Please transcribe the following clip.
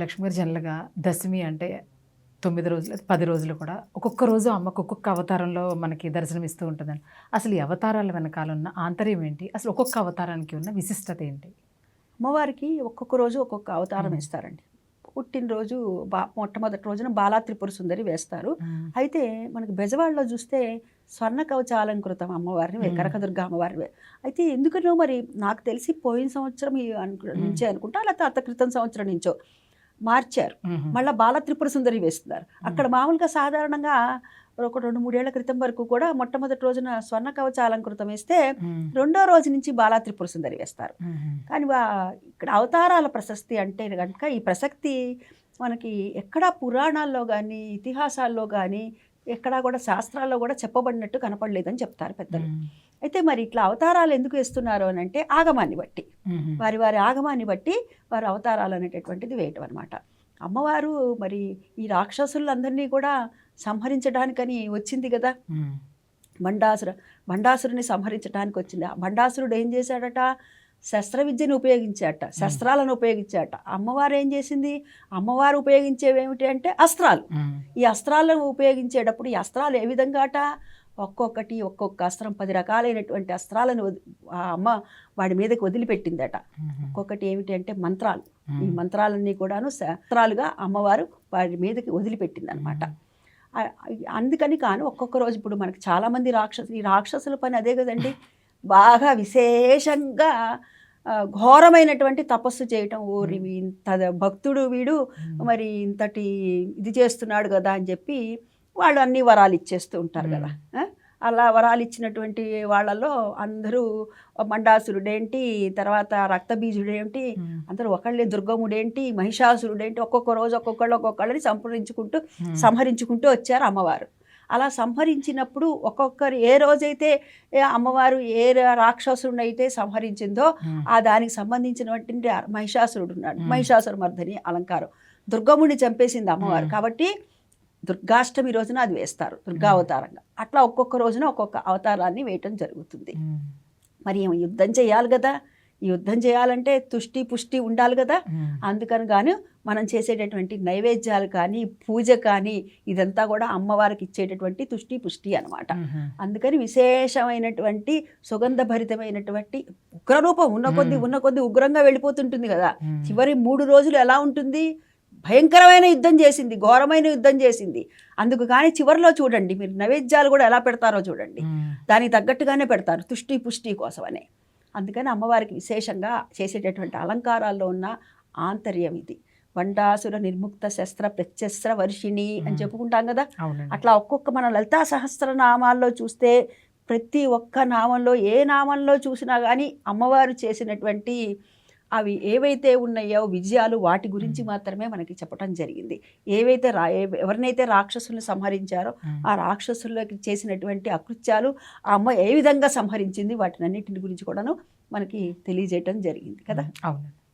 లక్ష్మి గారు జనరల్గా దశమి అంటే తొమ్మిది రోజులు పది రోజులు కూడా ఒక్కొక్క రోజు అమ్మకు ఒక్కొక్క అవతారంలో మనకి దర్శనమిస్తూ ఉంటుందండి. అసలు ఈ అవతారాల వెనకాల ఉన్న ఆంతర్యం ఏంటి? అసలు ఒక్కొక్క అవతారానికి ఉన్న విశిష్టత ఏంటి? అమ్మవారికి ఒక్కొక్క రోజు ఒక్కొక్క అవతారం. ఇస్తారండి. పుట్టినరోజు బా మొట్టమొదటి రోజున బాలా త్రిపుర సుందరి వేస్తారు. అయితే మనకి బెజవాడలో చూస్తే స్వర్ణ కవచాలంకృతం అమ్మవారిని. కనకదుర్గ అమ్మవారిని. అయితే ఎందుకనో మరి నాకు తెలిసి పోయిన సంవత్సరం. నుంచే అనుకుంటా అలా తాత క్రితం సంవత్సరం నుంచో. మార్చారు. మళ్ళీ బాల త్రిపుర సుందరి వేస్తున్నారు అక్కడ మామూలుగా సాధారణంగా ఒక రెండు మూడేళ్ళ క్రితం వరకు కూడా మొట్టమొదటి రోజున స్వర్ణ కవచాలంకృతం వేస్తే మ్మ్. రెండో రోజు నుంచి బాలా త్రిపుర సుందరి వేస్తారు. కానీ వా- ఇక్కడ అవతారాల ప్రశస్తి అంటే కనుక ఈ ప్రసక్తి మనకి ఎక్కడా పురాణాల్లో కానీ ఇతిహాసాల్లో కానీ ఎక్కడా కూడా శాస్త్రాల్లో కూడా చెప్పబడినట్టు కనపడలేదని చెప్తారు పెద్దలు. అయితే మరి ఇట్లా అవతారాలు ఎందుకు వేస్తున్నారు అని అంటే ఆగమాన్ని బట్టి. వారి వారి ఆగమాన్ని బట్టి వారి అవతారాలు అనేటటువంటిది వేయటం అనమాట అమ్మవారు మరి ఈ రాక్షసులందరినీ కూడా సంహరించడానికని వచ్చింది కదా. బండాసుర బండాసురుని సంహరించడానికి వచ్చింది ఆ బండాసురుడు ఏం చేశాడట శస్త్ర విద్యను ఉపయోగించాట శస్త్రాలను ఉపయోగించాట అమ్మవారు ఏం చేసింది? అమ్మవారు ఉపయోగించేవి ఏమిటి అంటే అస్త్రాలు. ఈ అస్త్రాలను ఉపయోగించేటప్పుడు ఈ అస్త్రాలు ఏ విధంగా అట ఒక్కొక్కటి ఒక్కొక్క అస్త్రం పది రకాలైనటువంటి అస్త్రాలను ఆ అమ్మ వాడి మీదకి వదిలిపెట్టిందట. ఒక్కొక్కటి ఏమిటి అంటే మంత్రాలు. ఈ. మంత్రాలన్నీ కూడాను శాస్త్రాలుగా అమ్మవారు వాడి మీదకి వదిలిపెట్టింది అనమాట అందుకని కాను ఒక్కొక్క రోజు ఇప్పుడు మనకి చాలామంది రాక్షసు ఈ రాక్షసుల పని అదే కదండి. బాగా విశేషంగా ఘోరమైనటువంటి తపస్సు చేయటం ఊరి ఇంత భక్తుడు వీడు. మరి ఇంతటి ఇది చేస్తున్నాడు కదా అని చెప్పి వాళ్ళు అన్ని వరాలు ఇచ్చేస్తూ ఉంటారు కదా? అలా వరాలు ఇచ్చినటువంటి వాళ్ళలో అందరూ మండాసురుడేంటి తర్వాత రక్తబీజుడేంటి. అందరూ ఒకళ్ళే దుర్గముడేంటి మహిషాసురుడేంటి ఒక్కొక్క రోజు ఒక్కొక్కళ్ళు ఒక్కొక్కళ్ళని సంహరించుకుంటూ మ్మ్. సంహరించుకుంటూ వచ్చారు అమ్మవారు అలా సంహరించినప్పుడు ఒక్కొక్కరు ఏ రోజైతే అమ్మవారు ఏ రాక్షసుడిని అయితే సంహరించిందో. ఆ దానికి సంబంధించినటువంటి మహిషాసురుడు ఉన్నాడు. మహిషాసుర మర్దని అలంకారం దుర్గముడిని చంపేసింది అమ్మవారు మ్మ్. కాబట్టి దుర్గాష్టమి రోజున అది వేస్తారు దుర్గా అవతారంగా అట్లా ఒక్కొక్క రోజున ఒక్కొక్క అవతారాన్ని వేయటం జరుగుతుంది. మరి ఏమో యుద్ధం చేయాలి కదా యుద్ధం చేయాలంటే తుష్టి పుష్టి ఉండాలి కదా. అందుకని గాను మనం చేసేటటువంటి నైవేద్యాలు కానీ పూజ కానీ ఇదంతా కూడా అమ్మవారికి ఇచ్చేటటువంటి తుష్టి పుష్టి అన్నమాట మ్మ్. అందుకని విశేషమైనటువంటి సుగంధభరితమైనటువంటి ఉగ్రరూపం ఉన్న కొద్ది. ఉన్న కొద్ది ఉగ్రంగా వెళ్ళిపోతుంటుంది కదా. చివరి మూడు రోజులు ఎలా ఉంటుంది భయంకరమైన యుద్ధం చేసింది ఘోరమైన యుద్ధం చేసింది అందుకు కానీ చివరిలో చూడండి మీరు నైవేద్యాలు కూడా ఎలా పెడతారో చూడండి. దానికి తగ్గట్టుగానే పెడతారు తుష్టి పుష్టి కోసమనే అందుకని అమ్మవారికి విశేషంగా చేసేటటువంటి అలంకారాల్లో ఉన్న ఆంతర్యం ఇది. వండాసుర నిర్ముక్త శస్త్ర ప్రత్యస్త్ర వర్షిణి అని. చెప్పుకుంటాం కదా? అట్లా ఒక్కొక్క మన లలితా సహస్రనామాల్లో చూస్తే ప్రతి ఒక్క నామంలో ఏ నామంలో చూసినా కానీ అమ్మవారు చేసినటువంటి అవి ఏవైతే ఉన్నాయో విజయాలు వాటి గురించి. మాత్రమే మనకి చెప్పడం జరిగింది ఏవైతే రా ఎవరినైతే రాక్షసుల్ని సంహరించారో. ఆ రాక్షసుల్లోకి చేసినటువంటి అకృత్యాలు ఆ అమ్మ ఏ విధంగా సంహరించింది వాటినన్నిటిని గురించి కూడాను మనకి తెలియజేయటం జరిగింది కదా అవునండి